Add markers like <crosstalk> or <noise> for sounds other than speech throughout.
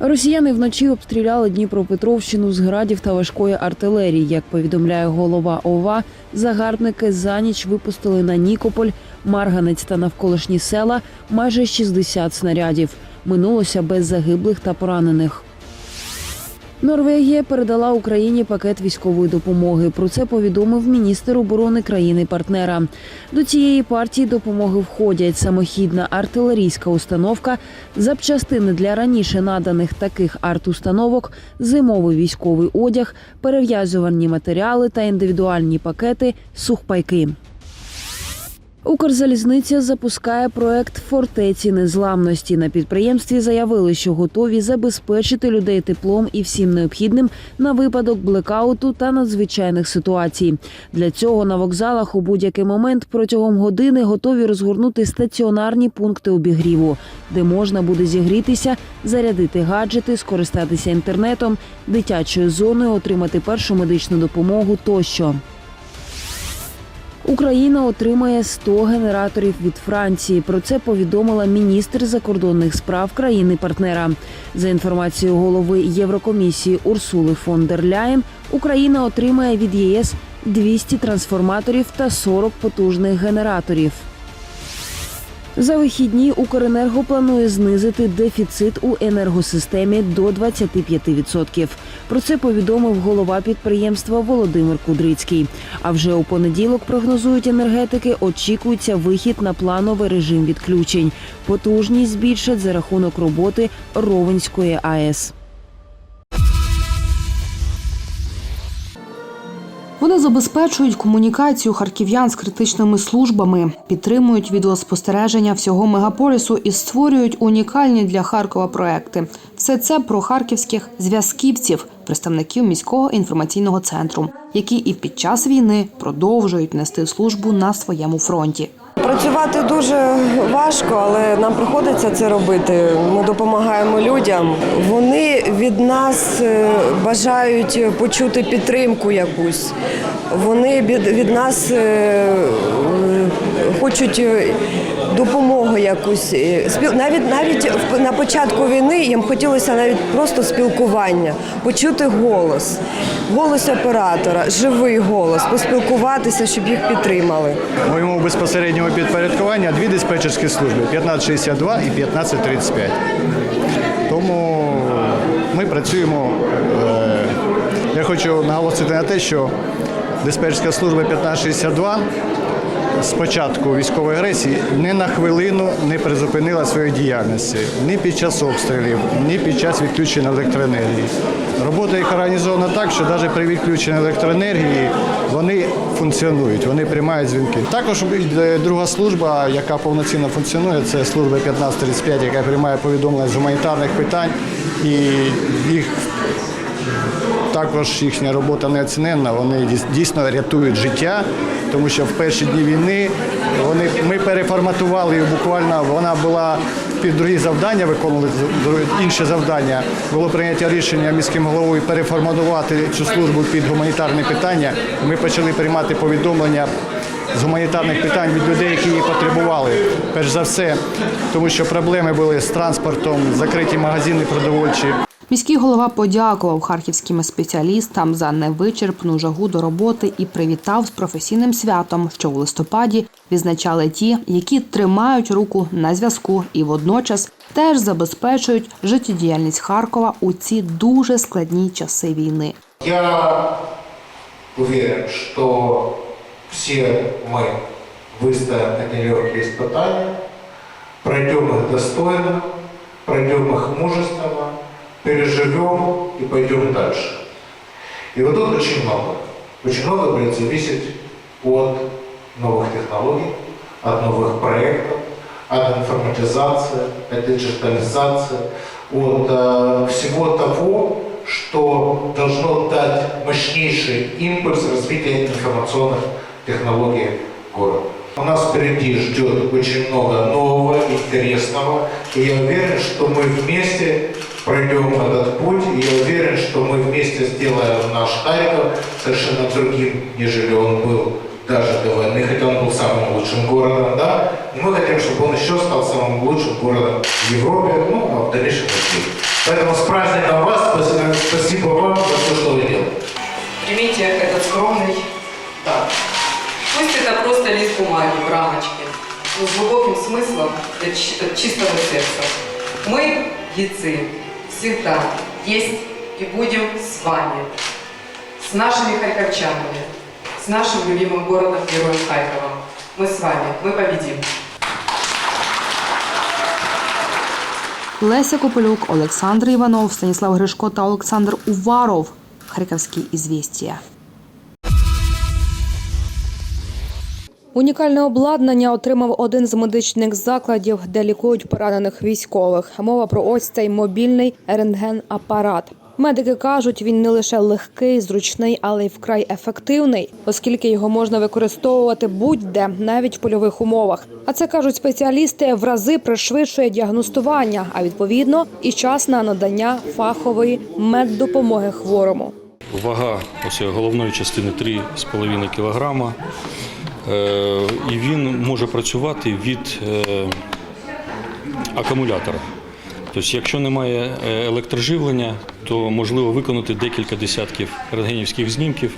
Росіяни вночі обстріляли Дніпропетровщину з градів та важкої артилерії. Як повідомляє голова ОВА, загарбники за ніч випустили на Нікополь, Марганець та навколишні села майже 60 снарядів. Минулося без загиблих та поранених. Норвегія передала Україні пакет військової допомоги. Про це повідомив міністр оборони країни-партнера. До цієї партії допомоги входять самохідна артилерійська установка, запчастини для раніше наданих таких арт-установок, зимовий військовий одяг, перев'язувальні матеріали та індивідуальні пакети, сухпайки. Укрзалізниця запускає проект фортеці незламності. На підприємстві заявили, що готові забезпечити людей теплом і всім необхідним на випадок блекауту та надзвичайних ситуацій. Для цього на вокзалах у будь-який момент протягом години готові розгорнути стаціонарні пункти обігріву, де можна буде зігрітися, зарядити гаджети, скористатися інтернетом, дитячою зоною, отримати першу медичну допомогу тощо. Україна отримає 100 генераторів від Франції. Про це повідомила міністр закордонних справ країни-партнера. За інформацією голови Єврокомісії Урсули фон дер Ляєн, Україна отримає від ЄС 200 трансформаторів та 40 потужних генераторів. За вихідні Укренерго планує знизити дефіцит у енергосистемі до 25%. Про це повідомив голова підприємства Володимир Кудрицький. А вже у понеділок прогнозують енергетики. Очікується вихід на плановий режим відключень. Потужність збільшать за рахунок роботи Ровенської АЕС. Вони забезпечують комунікацію харків'ян з критичними службами, підтримують відеоспостереження всього мегаполісу і створюють унікальні для Харкова проекти. Все це про харківських зв'язківців, представників міського інформаційного центру, які і під час війни продовжують нести службу на своєму фронті. Працювати дуже важко, але нам приходиться це робити. Ми допомагаємо людям. Вони від нас е, бажають почути підтримку якусь. Вони від нас е, хочуть е, допомогу якусь. Е, Навіть навіть на початку війни їм хотілося навіть просто спілкування, почути голос, голос оператора, живий голос, поспілкуватися, щоб їх підтримали. Моєму безпосередньому підпорядкуванню дві диспетчерські служби 1562 і 1535. Тому ми працюємо. е, Я хочу наголосити на те, що диспетчерська служба 1562 з початку військової агресії ні на хвилину не призупинила своєї діяльності ні під час обстрілів, ні під час відключення електроенергії. Робота їх організована так, що навіть при відключенні електроенергії вони функціонують, вони приймають дзвінки. Також друга служба, яка повноцінно функціонує, це служба 1535, яка приймає повідомлення з гуманітарних питань і їх також їхня робота неоціненна. Вони дійсно рятують життя, тому що в перші дні війни вони ми переформатували її буквально. Вона була під другі завдання, виконували інші завдання. Було прийняття рішення міським головою переформатувати цю службу під гуманітарні питання. Ми почали приймати повідомлення. З гуманітарних питань від людей, які її потребували, перш за все, тому що проблеми були з транспортом, закриті магазини продовольчі. Міський голова подякував харківським спеціалістам за невичерпну жагу до роботи і привітав з професійним святом, що в листопаді відзначали ті, які тримають руку на зв'язку і водночас теж забезпечують життєдіяльність Харкова у ці дуже складні часи війни. Я уверен, что все мы выстоим эти нелегкие испытания, пройдем их достойно, пройдем их мужественно, Переживем и пойдем дальше. И вот тут очень много. Очень много будет зависеть от новых технологий, от новых проектов, от информатизации, от диджитализации, от э, всего того, что должно дать мощнейший импульс развития информационных технологий города. У нас впереди ждет очень много нового, интересного, и я уверен, что мы вместе пройдем что мы вместе сделаем наш Харьков совершенно другим, нежели он был даже до войны, хотя он был самым лучшим городом, да, но мы хотим, чтобы он еще стал самым лучшим городом в Европе, ну, а в дальнейшем в мире. Поэтому с праздником вас, спасибо, спасибо вам за все, что вы делаете. Примите этот скромный дар. Пусть это просто лист бумаги в рамочке, но с глубоким смыслом для чи- от чистого сердца. Мы, яйцы, всегда есть и будем с вами, с нашими харьковчанами, с нашим любимым городом-героем Харьковом. Мы с вами, мы победим. Леся Копилюк, Олександр Іванов, Станіслав Гришко та Олександр Уваров. Харківські ізвістія. Унікальне обладнання отримав один з медичних закладів, де лікують поранених військових. Мова про ось цей мобільний рентген-апарат. Медики кажуть, він не лише легкий, зручний, але й вкрай ефективний, оскільки його можна використовувати будь-де, навіть в польових умовах. А це кажуть спеціалісти, в рази пришвидшує діагностування, а відповідно і час на надання фахової меддопомоги хворому. Вага ось головної частини 3,5 кг. Е, І він може працювати від е, акумулятора. Тобто, якщо немає е, електроживлення, то можливо виконати декілька десятків рентгенівських знімків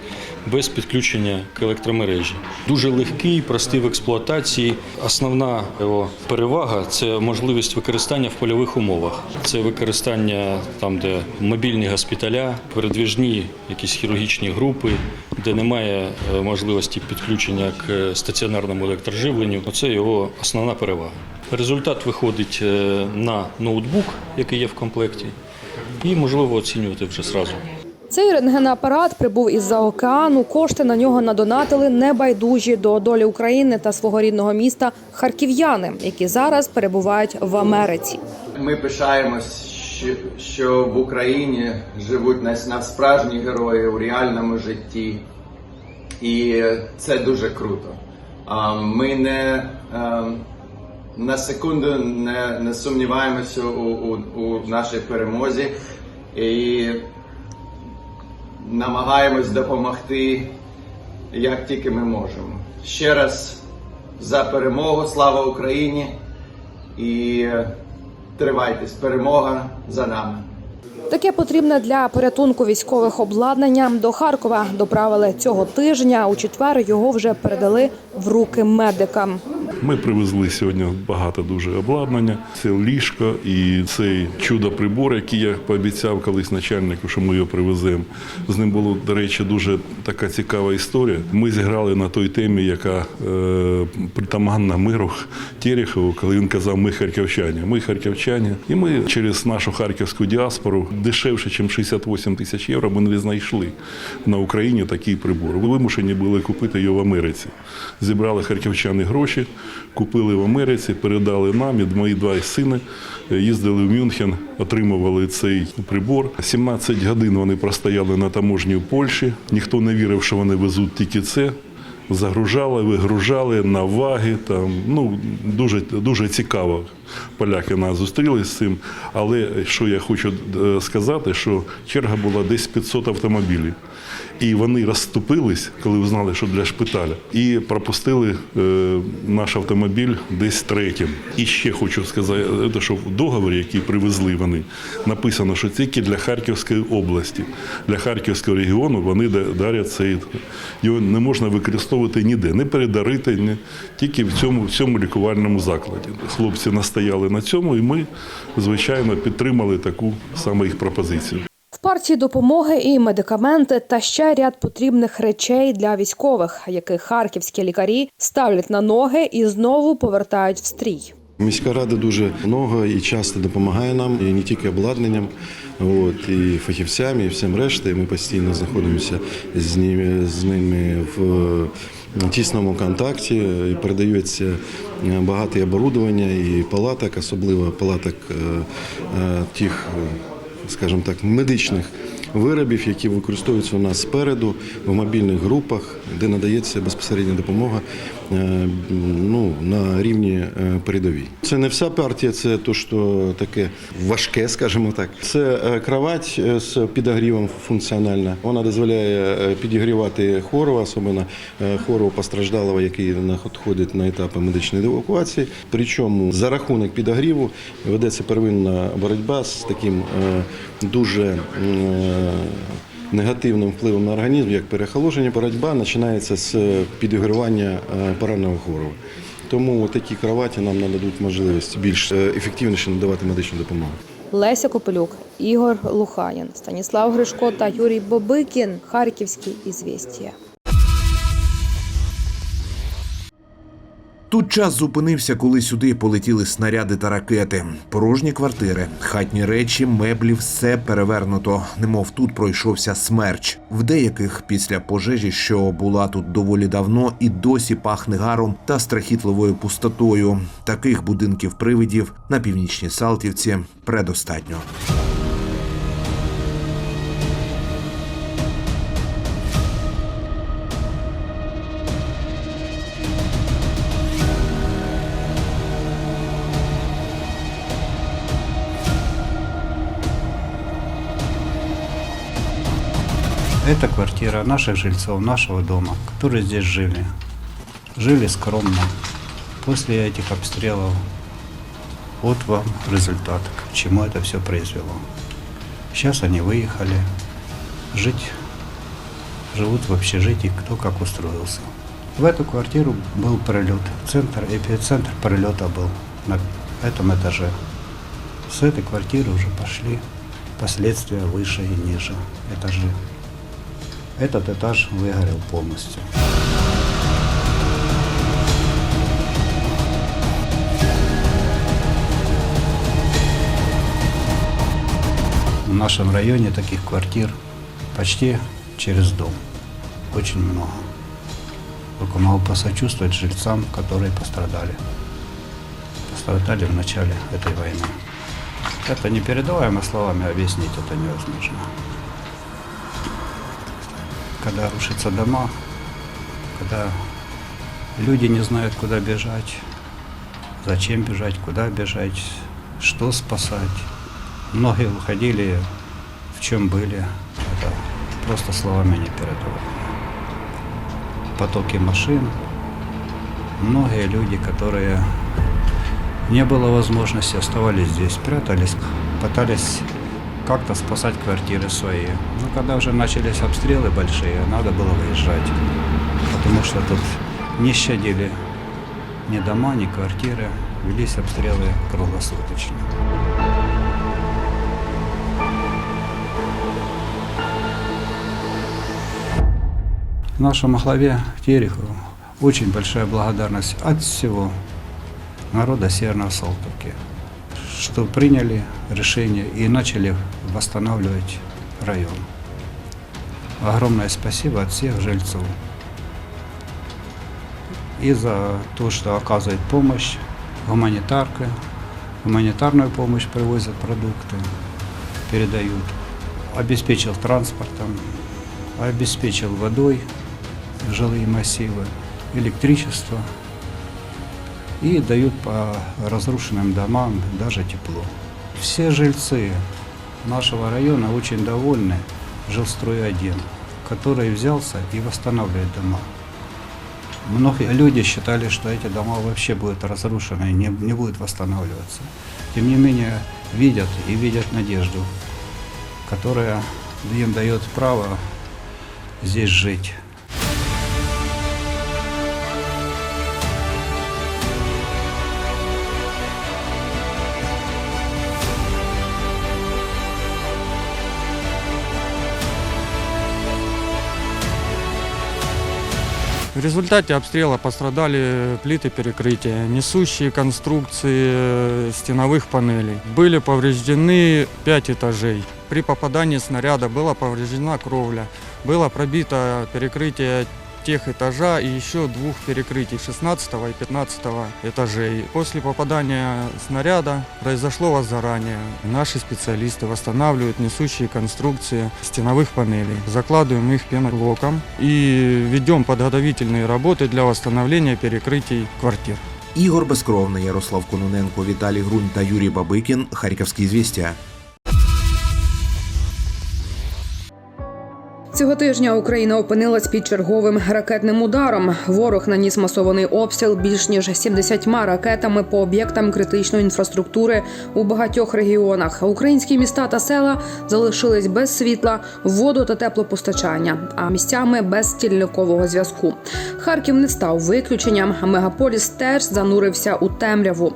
без підключення к електромережі. Дуже легкий, простий в експлуатації. Основна його перевага це можливість використання в польових умовах. Це використання там, де мобільні госпіталя, передвіжні якісь хірургічні групи, де немає е, можливості підключення к стаціонарному електроживленню. Це його основна перевага. Результат виходить е, на ноутбук, який є в комплекті, і можливо оцінювати вже зразу. Цей рентгенапарат прибув із-за океану. Кошти на нього надонатили небайдужі до долі України та свого рідного міста харків'яни, які зараз перебувають в Америці. Ми пишаємось, що, в Україні живуть нас справжні герої у реальному житті, і це дуже круто. Ми не на секунду не, не сумніваємося у, у, у нашій перемозі і намагаємось допомогти як тільки ми можемо. Ще раз за перемогу, слава Україні! І тривайтесь, перемога за нами. Таке потрібне для порятунку військових обладнання до Харкова доправили цього тижня. У четвер його вже передали в руки медикам. Ми привезли сьогодні багато дуже обладнання. Це ліжко і цей чудо-прибор, який я пообіцяв колись начальнику, що ми його привеземо. З ним була, до речі, дуже така цікава історія. Ми зіграли на той темі, яка е, притаманна миру Терехову, коли він казав Ми харківчані. Ми харківчані. І ми через нашу харківську діаспору дешевше, ніж 68 тисяч євро, ми не знайшли на Україні такий прибор. Ви вимушені були купити його в Америці. Зібрали харківчани гроші, купили в Америці, передали нам. І мої два сини їздили в Мюнхен, отримували цей прибор. 17 годин вони простояли на таможні в Польщі. Ніхто не вірив, що вони везуть тільки це. Загружали, вигружали на ваги. Там ну дуже дуже цікаво. Поляки нас зустріли з цим. Але що я хочу е, сказати, що черга була десь 500 автомобілів. І вони розступились, коли узнали, що для шпиталя, і пропустили е, наш автомобіль десь третім. І ще хочу сказати, що в договорі, який привезли вони, написано, що тільки для Харківської області, для Харківського регіону вони дарять цей. Його не можна використовувати ніде, не передарити, ні, тільки в цьому, в цьому лікувальному закладі. Хлопці настояли на цьому, і ми, звичайно, підтримали таку саме їх пропозицію. Партії допомоги і медикаменти та ще ряд потрібних речей для військових, яких харківські лікарі ставлять на ноги і знову повертають в стрій. Міська рада дуже много і часто допомагає нам, і не тільки обладнанням, от, і фахівцями, і всім решта. Ми постійно знаходимося з ними, з ними в тісному контакті. І передається багато оборудовання, і палаток, особливо палаток е, е, тих, е, скажімо так, медичних. Виробів, які використовуються у нас спереду в мобільних групах, де надається безпосередня допомога ну, на рівні е, передовій. Це не вся партія, це то, що таке важке, скажімо так. Це е, кровать е, з підогрівом функціональна. Вона дозволяє е, підігрівати хворого, особливо е, хворого постраждалого, який знаходить на етапи медичної евакуації. Причому за рахунок підогріву ведеться первинна боротьба з таким е, дуже е, негативним впливом на організм, як перехоложення, боротьба починається з підігрівання е, пораненого хворого. Тому такі кроваті нам нададуть можливість більш е, ефективніше надавати медичну допомогу. Леся Копилюк, Ігор Луханін, Станіслав Гришко та Юрій Бобикін. Харківські ізвістія. Тут час зупинився, коли сюди полетіли снаряди та ракети. Порожні квартири, хатні речі, меблі, все перевернуто. Немов тут пройшовся смерч. В деяких після пожежі, що була тут доволі давно, і досі пахне гаром та страхітливою пустотою. Таких будинків привидів на північній Салтівці предостатньо. Это квартира наших жильцов, нашего дома, которые здесь жили. Жили скромно. После этих обстрелов вот вам результат, к чему это все произвело. Сейчас они выехали жить, живут в общежитии, кто как устроился. В эту квартиру был прилет. Центр, эпицентр прилета был на этом этаже. С этой квартиры уже пошли последствия выше и ниже этажи. Этот этаж выгорел полностью. В нашем районе таких квартир почти через дом. Очень много. Только могу посочувствовать жильцам, которые пострадали. Пострадали в начале этой войны. Это непередаваемо словами объяснить это невозможно когда рушатся дома, когда люди не знают, куда бежать, зачем бежать, куда бежать, что спасать. Многие уходили, в чем были. Это просто словами не передаваемо. Потоки машин, многие люди, которые не было возможности, оставались здесь, прятались, пытались как-то спасать квартиры свои. Но когда уже начались обстрелы большие, надо было выезжать. Потому что тут не щадили ни дома, ни квартиры. Велись обстрелы круглосуточно. Нашему главе Терехову очень большая благодарность от всего народа Северной Салтовки что приняли решение и начали восстанавливать район. Огромное спасибо от всех жильцов. И за то, что оказывает помощь, гуманитарка, гуманитарную помощь привозят продукты, передают. Обеспечил транспортом, обеспечил водой жилые массивы, электричество – и дают по разрушенным домам даже тепло. Все жильцы нашего района очень довольны жилстрой-1, который взялся и восстанавливает дома. Многие люди считали, что эти дома вообще будут разрушены не, не будут восстанавливаться. Тем не менее, видят и видят надежду, которая им дает право здесь жить. В результате обстрела пострадали плиты перекрытия, несущие конструкции э, стеновых панелей. Были повреждены пять этажей. При попадании снаряда была повреждена кровля, было пробито перекрытие тех этажа и еще двух перекрытий 16 и 15 этажей. После попадания снаряда произошло возгорание. Наши специалисты восстанавливают несущие конструкции стеновых панелей. Закладываем их пеноблоком и ведем подготовительные работы для восстановления перекрытий квартир. Ігор Безкровний, Ярослав Кононенко, Віталій Грунь та Юрій Бабикін. Харківські звістя. Цього тижня Україна опинилась під черговим ракетним ударом. Ворог наніс масований обстріл більш ніж 70 ракетами по об'єктам критичної інфраструктури у багатьох регіонах. Українські міста та села залишились без світла, воду та теплопостачання, а місцями без стільникового зв'язку. Харків не став виключенням. Мегаполіс теж занурився у темряву.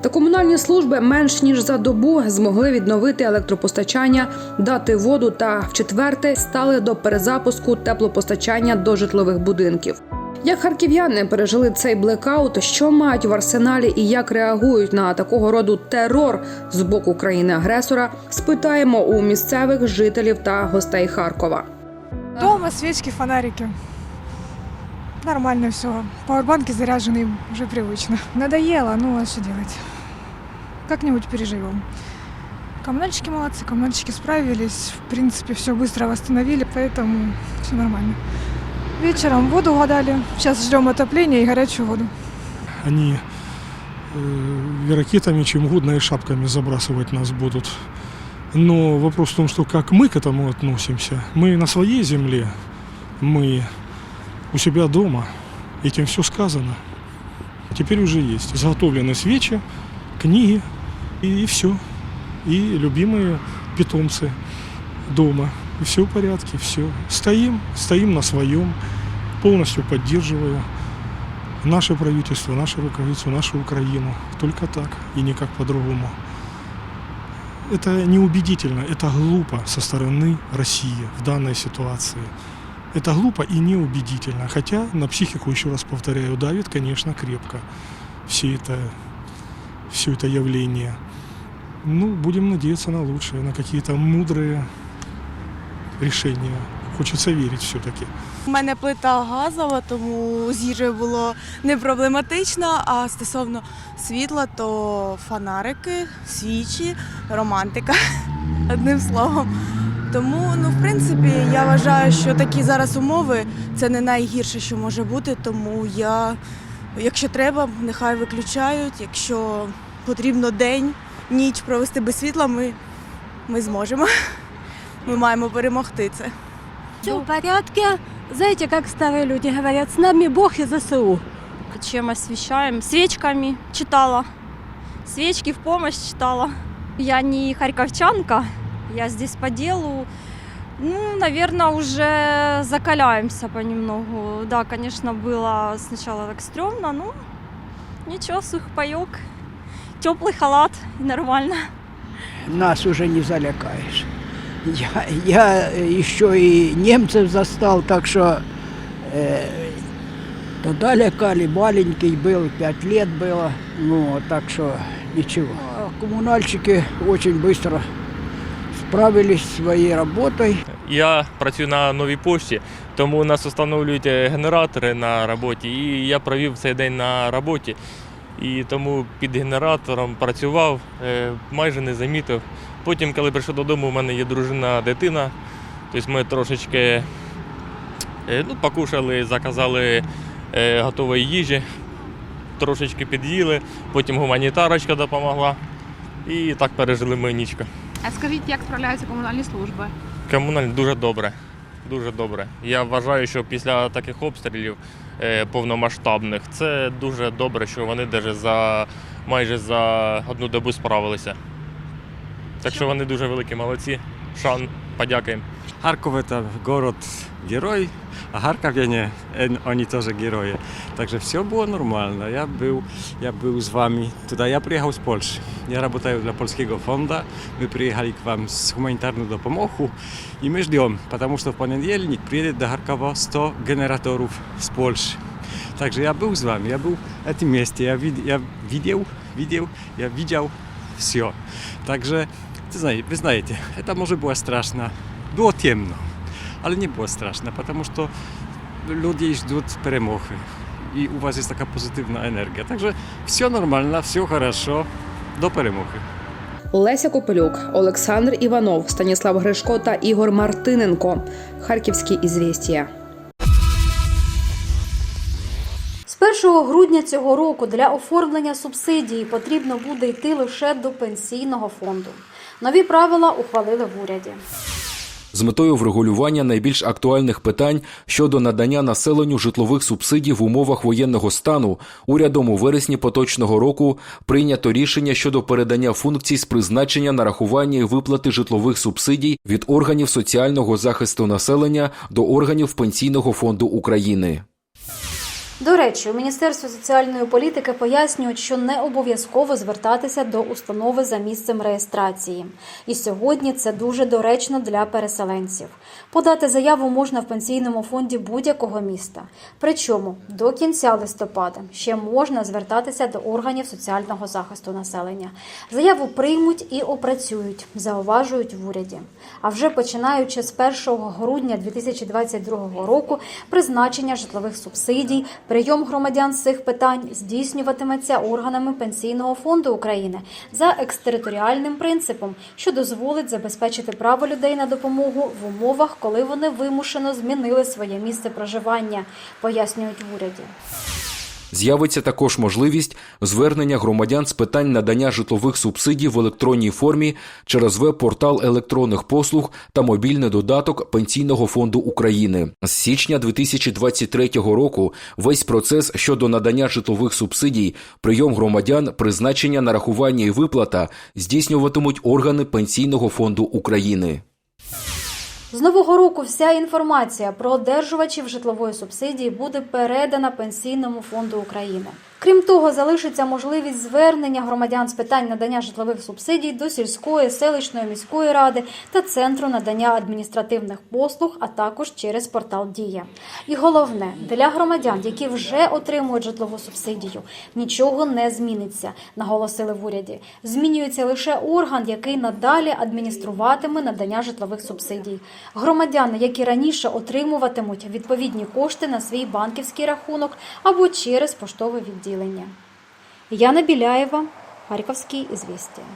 Та комунальні служби менш ніж за добу змогли відновити електропостачання, дати воду та в четверте стали до перезапуску теплопостачання до житлових будинків. Як харків'яни пережили цей блекаут, що мають в арсеналі і як реагують на такого роду терор з боку країни-агресора, спитаємо у місцевих жителів та гостей Харкова. Дома свечки, фонарики. Нормально все. Пауэрбанки заряжены уже привычно. Надоело, ну а что делать? Как-нибудь переживем. Коммунальщики молодцы, коммунальщики справились. В принципе, все быстро восстановили, поэтому все нормально. Вечером воду угадали. Сейчас ждем отопления и горячую воду. Они э, ракетами, чем угодно, и шапками забрасывать нас будут. Но вопрос в том, что как мы к этому относимся. Мы на своей земле, мы у себя дома, этим все сказано. Теперь уже есть. Изготовлены свечи, книги и, и все. И любимые питомцы дома. И все в порядке, все. Стоим, стоим на своем, полностью поддерживаю наше правительство, наше руководство, нашу Украину. Только так и никак по-другому. Это неубедительно, это глупо со стороны России в данной ситуации. Это глупо и неубедительно. Хотя на психику, еще раз повторяю, давит, конечно, крепко все это, все это явление. Ну, будем надеяться на лучшее, на какие-то мудрые решения. Хочется верить все-таки. У мене плита газова, тому з їжею було не проблематично. А стосовно світла, то фонарики, свічі, романтика. <laughs> Одним словом. Тому, ну, в принципі, я вважаю, що такі зараз умови це не найгірше, що може бути. Тому я, якщо треба, нехай виключають. Якщо потрібно день, ніч провести без світла, ми, ми зможемо. Ми маємо перемогти це. Все в порядке. Знаете, как старые люди говорят, с нами Бог и ЗСУ. Чем освещаем? Свечками читала. Свечки в помощь читала. Я не харьковчанка, я здесь по делу. Ну, наверное, уже закаляемся понемногу. Да, конечно, было сначала так стрёмно, ну, ничего, сухпайок, теплый халат, и нормально. Нас уже не залякаешь. Я, я еще и немцев застал, так что э, тогда лякали, маленький был, пять лет было, ну, так что ничего. А коммунальщики очень быстро справились зі своєю роботою. Я працюю на новій пошті, тому у нас встановлюють е, генератори на роботі. І я провів цей день на роботі. І тому під генератором працював, е, майже не замітив. Потім, коли прийшов додому, у мене є дружина, дитина. Тобто ми трошечки е, ну, покушали, заказали е, готової їжі, трошечки під'їли, потім гуманітарочка допомогла. І так пережили ми нічку. А скажіть, як справляються комунальні служби? Комунальні дуже добре. Дуже добре. Я вважаю, що після таких обстрілів повномасштабних це дуже добре, що вони навіть за майже за одну добу справилися. Так що вони дуже великі молодці. Шан, подякуємо. та это город-герой, а харьковяне, э, они тоже герои. Также все было нормально. Я был, я был с вами туда. Я приехал с Польши. Я работаю для польского фонда. Мы приехали к вам с гуманитарную допомогу. И мы ждем, потому что в понедельник приедет до Харькова 100 генераторов с Польши. Также я был с вами, я был в этом месте, я, вид, я видел, видел, я видел все. Также, ты знаете, вы знаете, это может было страшно. Było ciemno, Ale nie było straszne, потому что люди ждут перемоги. І у вас є така позитивна енергія. Так що все нормально, все хорошо. До перемоги. Леся Копелюк, Олександр Іванов, Станіслав Гришко та Ігор Мартиненко. Харківські ізвістія. З 1 грудня цього року для оформлення субсидії потрібно буде йти лише до пенсійного фонду. Нові правила ухвалили в уряді. З метою врегулювання найбільш актуальних питань щодо надання населенню житлових субсидій в умовах воєнного стану урядом у вересні поточного року прийнято рішення щодо передання функцій з призначення нарахування і виплати житлових субсидій від органів соціального захисту населення до органів Пенсійного фонду України. До речі, у Міністерстві соціальної політики пояснюють, що не обов'язково звертатися до установи за місцем реєстрації. І сьогодні це дуже доречно для переселенців. Подати заяву можна в пенсійному фонді будь-якого міста. Причому до кінця листопада ще можна звертатися до органів соціального захисту населення. Заяву приймуть і опрацюють, зауважують в уряді. А вже починаючи з 1 грудня 2022 року призначення житлових субсидій, прийом громадян з цих питань здійснюватиметься органами Пенсійного фонду України за екстериторіальним принципом, що дозволить забезпечити право людей на допомогу в умовах, коли вони вимушено змінили своє місце проживання, пояснюють в уряді. З'явиться також можливість звернення громадян з питань надання житлових субсидій в електронній формі через веб-портал електронних послуг та мобільний додаток Пенсійного фонду України. З січня 2023 року весь процес щодо надання житлових субсидій, прийом громадян, призначення нарахування і виплата здійснюватимуть органи Пенсійного фонду України. З нового року вся інформація про одержувачів житлової субсидії буде передана Пенсійному фонду України. Крім того, залишиться можливість звернення громадян з питань надання житлових субсидій до сільської, селищної міської ради та центру надання адміністративних послуг, а також через портал Дія. І головне для громадян, які вже отримують житлову субсидію, нічого не зміниться, наголосили в уряді. Змінюється лише орган, який надалі адмініструватиме надання житлових субсидій. Громадяни, які раніше отримуватимуть відповідні кошти на свій банківський рахунок або через поштове відділення. Яна Біляєва, Харківські ізвістія.